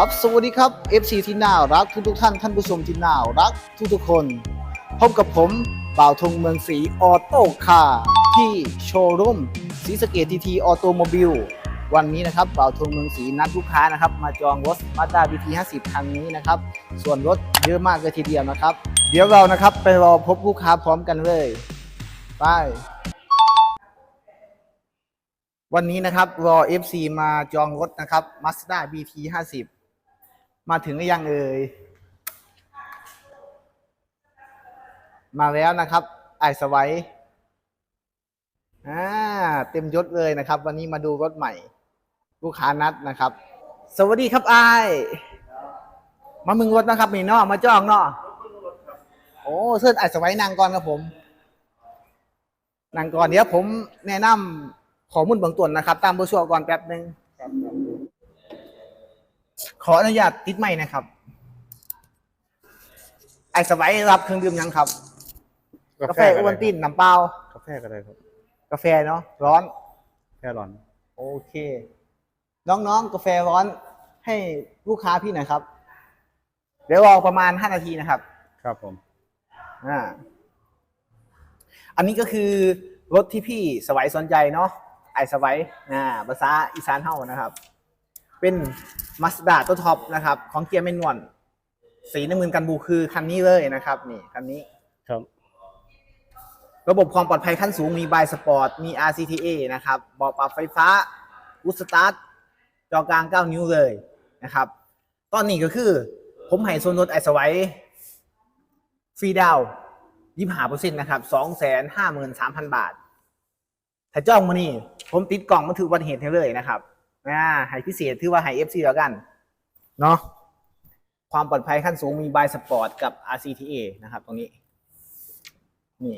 ับสวัสดีครับ FC ที่น่ารักทุกทุกท่านท่านผู้ชมที่น่ารักทุกทุกคน พบกับผมบ่าวธงเมืองศรีออโต้คาร์ที่โชว์รูมศรีสเกดทีทีออโตโมบิลวันนี้นะครับบ่าวธงเมืองศรีนัดลูกค้านะครับ มาจองรถมาด้า BT 50คันนี้นะครับ ส่วนรถเยอะมากเลยทีเดียวนะครับ เดี๋ยวเรานะครับไปรอพบลูกค้าพร้อมกันเลยไปวันนี้นะครับรอ FC มาจองรถนะครับ Mazda BT 50 มาถึงหรือยังเอ่ย มาแล้วนะครับ ไอสไวัยอ่าเต็มยศเลยนะครับ วันนี้มาดูรถใหม่ ลูกค้านัดนะครับ สวัสดีครับไอมามึงรถนะครับนี่เนอมาจ้องเนอโอ้เสื้อไอสไวัยนางก่อนครับผมนางก่อนเดี๋ยวผมแนะนำข้อมูลเบื้องต้นนะครับ ตามโบรชัวก่อนแป๊บหนึ่ง ออนุญาตติดไม่นะครับ ไอสไวัยรับเครื่องดื่มยังครับ กาแฟโอวัลตินน้ำเปล่า กาแฟก็ได้ครับ กาแฟเนาะร้อน แค่ร้อน โอเค น้องๆ กาแฟร้อนให้ลูกค้าพี่หน่อยครับ เดี๋ยวรอประมาณห้านาทีนะครับ ครับผม อ่า อันนี้ก็คือรถที่พี่สวัยสนใจเนาะ ไอสวัยอ่าภาษาอีสานเฮานะครับ เป็น มาสด้าตัวท็อปนะครับ ของเกียร์เมนวนสีน้ำเงินกันบูคือคันนี้เลยนะครับ นี่คันนี้ ครับ ระบบความปลอดภัยขั้นสูงมีบายสปอร์ตมี RCTA นะครับเบาะปรับไฟฟ้าบูสตาร์ทจอกลาง 9 นิ้วเลยนะครับ ตอนนี้ก็คือ ผมให้โซนรถไอสไว้ฟรีดาวยี่ห้าเปอร์เซ็นต์นะครับสองแสนห้าหมื่นสามพันบาท ถ้าจ้องมานี่ ผมติดกล่องมาถืออุบัติเหตุให้เลยนะครับ อ่าให้พิเศษถือว่าให้ FC แล้วกัน เนาะความปลอดภัยขั้นสูงมีบายสปอร์ตกับ RCTA นะครับ ตรงนี้ นี่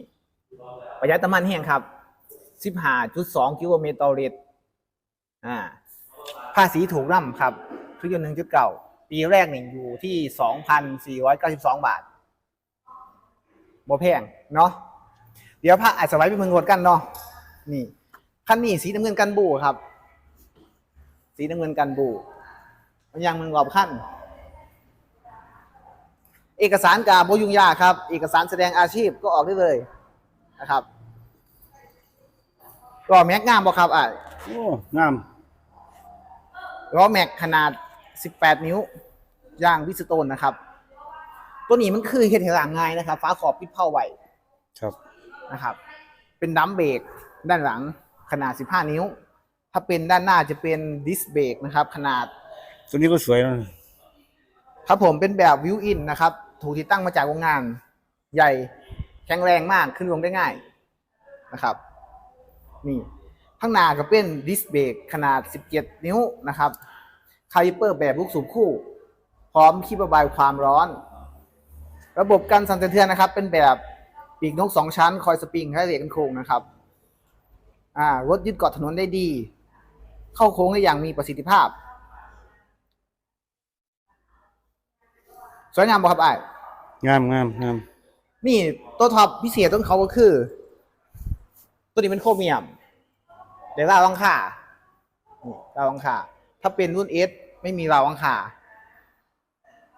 ประหยัดน้ำมันแห้งครับ15.2กิโลเมตรต่อลิตรอ่าภาษีถูกร่ำครับเครื่องยนต์1.9ปีแรกนี่อยู่ที่2,492บาทบ่แพงเนาะเดี๋ยวพระอาจจะไว้เป็นเมืองรถกันเนาะนี่คันนี้สีน้ำเงินกันบูครับ สีน้ำเงินกันบูมันยังเมืองรอบขั้น เอกสารกาบยุ่งยากครับ เอกสารแสดงอาชีพก็ออกได้เลยนะครับล้อแม็กงามบ่ครับอะโอ้งามล้อแม็กขนาด 18 นิ้ว ย่างวิสโตนนะครับ ตัวนี้มันคือเฮ็ดให้หลังง่ายนะครับ ฟ้าขอบปิดเผาไหวครับนะครับ เป็นดัมเบรกด้านหลังขนาด 15 นิ้ว ถ้าเป็นด้านหน้าจะเป็นดิสเบรกนะครับ ขนาด ตัวนี้ก็สวยนะครับผมเป็นแบบวิวอินนะครับ ถูกติดตั้งมาจากโรงงาน ใหญ่แข็งแรงมากขึ้นลงได้ง่ายนะครับ นี่ข้างหน้าก็เป็นดิสเบรกขนาด 17 นิ้วนะครับคาลิเปอร์แบบลูกสูบคู่ พร้อมคีบระบายความร้อน ระบบการสั่นสะเทือนนะครับ เป็นแบบปีกนกสองชั้น คอยสปริงให้เหล็กกันโค้งนะครับ อ่ารถยึดเกาะถนนได้ดี เข้าโค้งได้อย่างมีประสิทธิภาพ สวยงามบ่ครับไอ้ายงามงามงามนี่ตัวท็อปพิเศษต้นเขาก็คือ ตัวนี้เป็นโครเมียมเดี๋ยวราววังค่านี่ราววังค่าถ้าเป็นรุ่นเอสไม่มีราววังค่า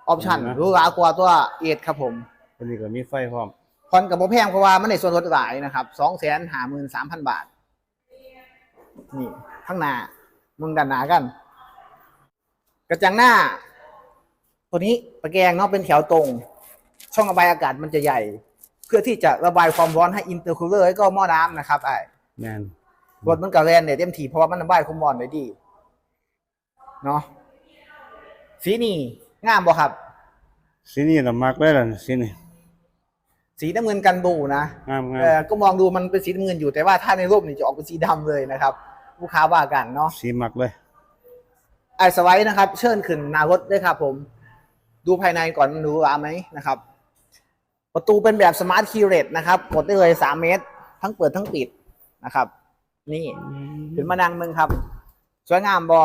ออปชั่นหรู้รากว่าตัวเอสครับผม ตัวนี้ก็มีไฟพร้อมผ่อนกับโมแพงเพราะว่ามันในส่วนลดหลายนะครับสองแสนหาหมื่นสามพันบาท นี่ ข้างหน้า มึงดันหนากัน กระจังหน้า ตัวนี้ตะแกรงเนาะเป็นแถวตรง ช่องระบายอากาศมันจะใหญ่ เพื่อที่จะระบายความร้อนให้อินเตอร์คูลเลอร์แล้วก็หม้อน้ำนะครับไอ้แมนรถมันกับแรนเนี่ยเต็มทีเพราะว่ามันระบายความร้อนได้ดีเนาะสีนี่งามบ่ครับ สีนี้ละมักเลยล่ะสีนี้สีน้ำเงินกันบูนะงามงามเออก็มองดูมันเป็นสีน้ำเงินอยู่แต่ว่าถ้าในรูปนี่จะออกเป็นสีดำเลยนะครับ ลูกค้าว่ากันเนาะสีมักเลยไอสไวท์นะครับ เชิญขึ้นหนารถด้วยครับ ผม ดูภายในก่อนมันดูอาไหมนะครับ ประตูเป็นแบบสมาร์ทคีย์เรตนะครับ กดได้เลยสามเมตร ทั้งเปิดทั้งปิดนะครับ นี่ขึ้นมานั่งมึงครับ สวยงามบอ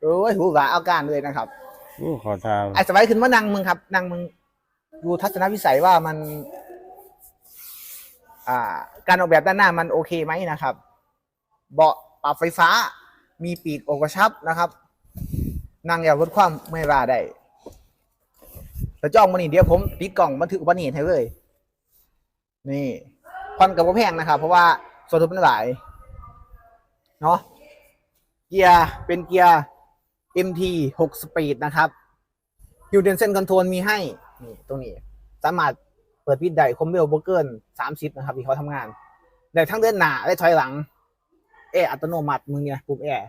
โอ้ยหูหราเอาการเลยนะครับโอ้ขอทาไอสไวท์ขึ้นมานั่งมึงครับนั่งมึงดูทัศนวิสัยว่ามัน อ่า การออกแบบด้านหน้ามันโอเคไหมนะครับ เบาะปรับไฟฟ้า มีปีกอกกระชับนะครับ นั่งอย่าลดความไม่ราได้แต่จ้องมานี่เดี๋ยวผมติดกล่องบันทึกอุบัติเหตุให้เลย นี่ผ่อนกับว่าแพงนะครับ เพราะว่าส่วนทุนเป็นหลาย เนาะเกียร์เป็นเกียร์ MT 6สปีดนะครับยูเดนเซนคอนโทรลมีให้ นี่ตรงนี้ สามารถเปิดปิดได้คอมเบลโบเกิน30นะครับที่เขาทำงาน ได้ทั้งเดินหน้าและถอยหลัง อร์อัตโนมัติมึงเนี่ยปุ่มแอร์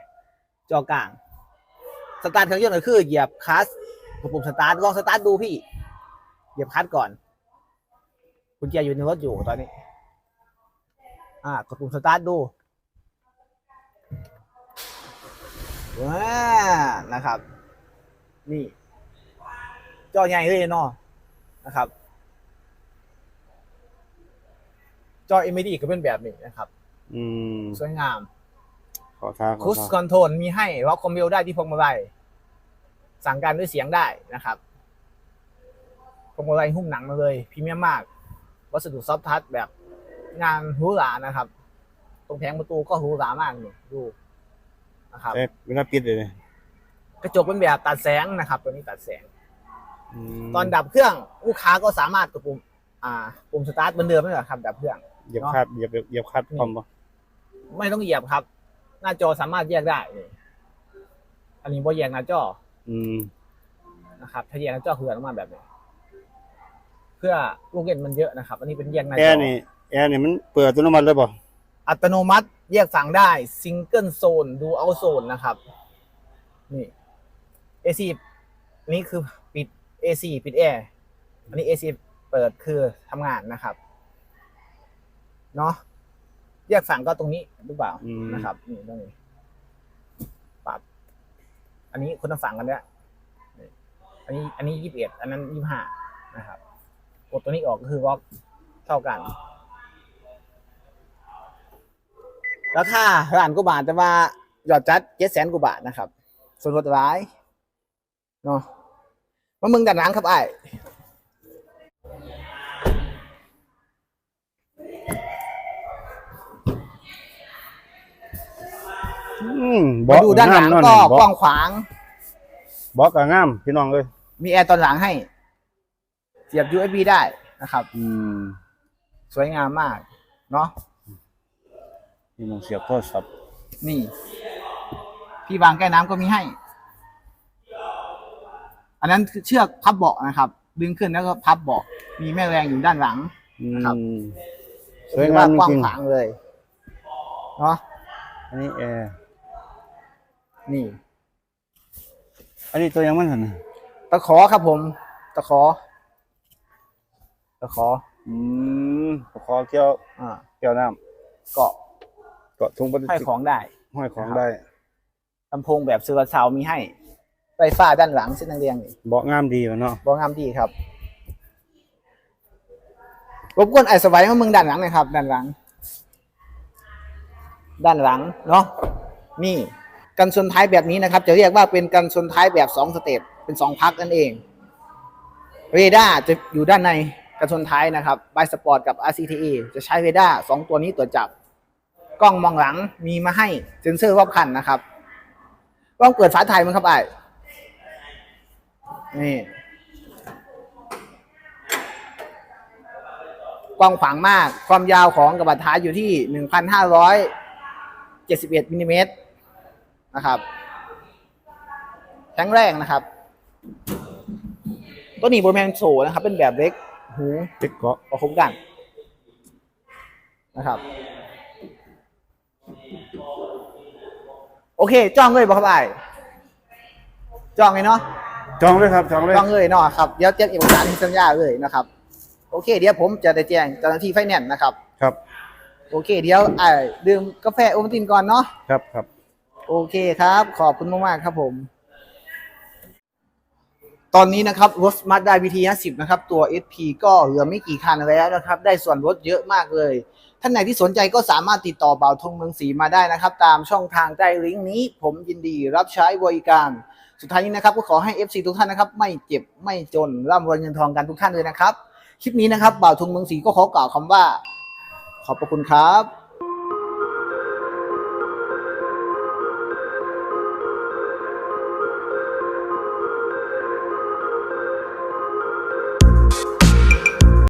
จอกลาง สตาร์ทเครื่องยนต์ก็คือเหยียบคลัสกดปุ่มสตาร์ทลองสตาร์ทดูพี่ เหยียบคลัสก่อนกุญแจอยู่ในรถอยู่ตอนนี้ อ่ากดปุ่มสตาร์ทดูว้านะครับ นี่ จอใหญ่เลยเนาะนะครับ จอ LED ก็เป็นแบบนี้นะครับ อืม สวยงาม ขอทางขคุอสทางคอนโทรลมีให้ล็อกคอมพิวได้ที่พวงมาลัยสั่งการด้วยเสียงได้นะครับพวงมาลัยหุ้มหนังมาเลยพรีเมียมมาก วัสดุซอฟทัชแบบงานหรูหรานะครับ ตรงแผงประตูก็หรูหรามากนี่ดูนะครับแต่เวลาปิดเลยกระจกเป็นแบบตัดแสงนะครับ ตัวนี้ตัดแสง มตอนดับเครื่องลูกค้าก็สามารถกดปุ่มอ่าปุ่มสตาร์ทเหมือนเดิมไม่เหรอครับดับเครื่อง เหยียบคาดเหยียบเหยียบคาดพร้อมบ่ไม่ต้องเหยียบครับ หน้าจอสามารถแยกได้นี่อันนี้บ่แยกหน้าจออืมนะครับ ถ้าแยกหน้าจอคือออกมาแบบนี้ เพื่อลูกเล่นมันเยอะนะครับ อันนี้เป็นแยกหน้าแอจอร์นี่แอร์นี่มันเปิดอัตโนมัติเลยบ่อัตโนมัติแยกฝั่งได้ซิงเกิลโซนดูเอาโซนนะครับ นี่ AC อันนี้คือปิด AC ปิดแอร์อันนี้ AC เปิดคือทำงานนะครับ เนาะ แยกฝั่งก็ตรงนี้หรือเปล่าอืม นะครับนี่ตรงนี้ปรับอันนี้คนละฝั่งกันเนี่ยนี่อันนี้ อันนี้ยี่สิบเอ็ดอันนั้นยี่ห้านะครับกดตัวนี้ออกก็คือวอล์กเท่ากัน ราคาล้านกว่าบาทแต่ว่าหยอดจัดเจ็ดแสนกว่าบาทนะครับ ส่วนลดร้ายเนาะมามึงดันหลังครับไอ้าย มมาดูด้านหลังเะก็เบาะกว้างขวางเบาะก็งามพี่น้องเอ้ยมีแอร์ตอนหลังให้ เสียบ USB ได้นะครับ อืม สวยงามมาก เนาะนี่มองเสียบโทรศัพท์นี่ พี่วางแก้น้ำก็มีให้ อันนั้นคือเชือกพับเบาะนะครับ ดึงขึ้นแล้วก็พับเบาะมีแม่แรงอยู่ด้านหลังอืครับมสวยงามถือว่กว้างจริงขวางเลย เนาะๆอันนี้แอร์ นี่ อันนี้ตัวยังมันหั่นน่ะตะขอครับผม ตะขอ ตะขอ อืมขอเกี่ยวอ่าเกี่ยวน้ำเกาะเกาะถุงพลาสให้ติกของได้ ห้อยของนะครับได้ลำโพงแบบซูราซาวมีให้ไฟฟ้าด้านหลังเส้นแดงๆนี่เบาะงามดีวะเนาะบอกงามดีครับรบกวนไอ้สไว้มามึงด้านหลังหน่อยครับ ด้านหลัง ด้านหลังเนาะนี่ กันชนท้ายแบบนี้นะครับ จะเรียกว่าเป็นกันชนท้ายแบบสองสเต็ปเป็นสองพักนั่นเอง เรดาร์จะอยู่ด้านในกันชนท้ายนะครับไบสปอร์ตกับ RCTA จะใช้เรดาร์สองตัวนี้ตรวจจับ กล้องมองหลังมีมาให้เซ็นเซอร์รอบคันนะครับกล้องเปิดฝาถ่ายมั้งครับไอ้นี่กว้างขวางมาก ความยาวของกระบะท้ายอยู่ที่ 1,571มิลลิเมตร นะครับแข็งแรงนะครับ ตัวนี้บนแมนโซนะครับ เป็นแบบเล็กหูติดเกาะประคบกันนะครับ โอเคจ้องเลยบอกครับไอ้จ้องเลยเนาะจองเลยครับจองเลยต้องเลยเนาะครับเดี๋ยวเตรียมเอกสารที่สัญญาเลยนะครับ โอเค เดี๋ยวผมจะได้แจ้งเจ้าหน้าที่ไฟแนนซ์นะครับ ครับ โอเค เดี๋ยวไอ้ดื่มกาแฟโอวัลตินก่อนเนาะครับครับ โอเคครับ ขอบคุณมาก ๆ ครับผม ตอนนี้นะครับรถ Mazda VT 50นะครับ ตัว SP ก็เหลือไม่กี่คันแล้วนะครับ ได้ส่วนลดเยอะมากเลย ท่านไหนที่สนใจก็สามารถติดต่อเบาทงเมืองศรีมาได้นะครับ ตามช่องทางใต้ลิงก์นี้ ผมยินดีรับใช้บริการ สุดท้ายนี้นะครับ ก็ขอให้ FC ทุกท่านนะครับ ไม่เจ็บไม่จนร่ำรวยเงินทองกันทุกท่านเลยนะครับ คลิปนี้นะครับบ่าวทงเมืองศรีก็ขอกล่าวคำว่า ขอบพระคุณครับ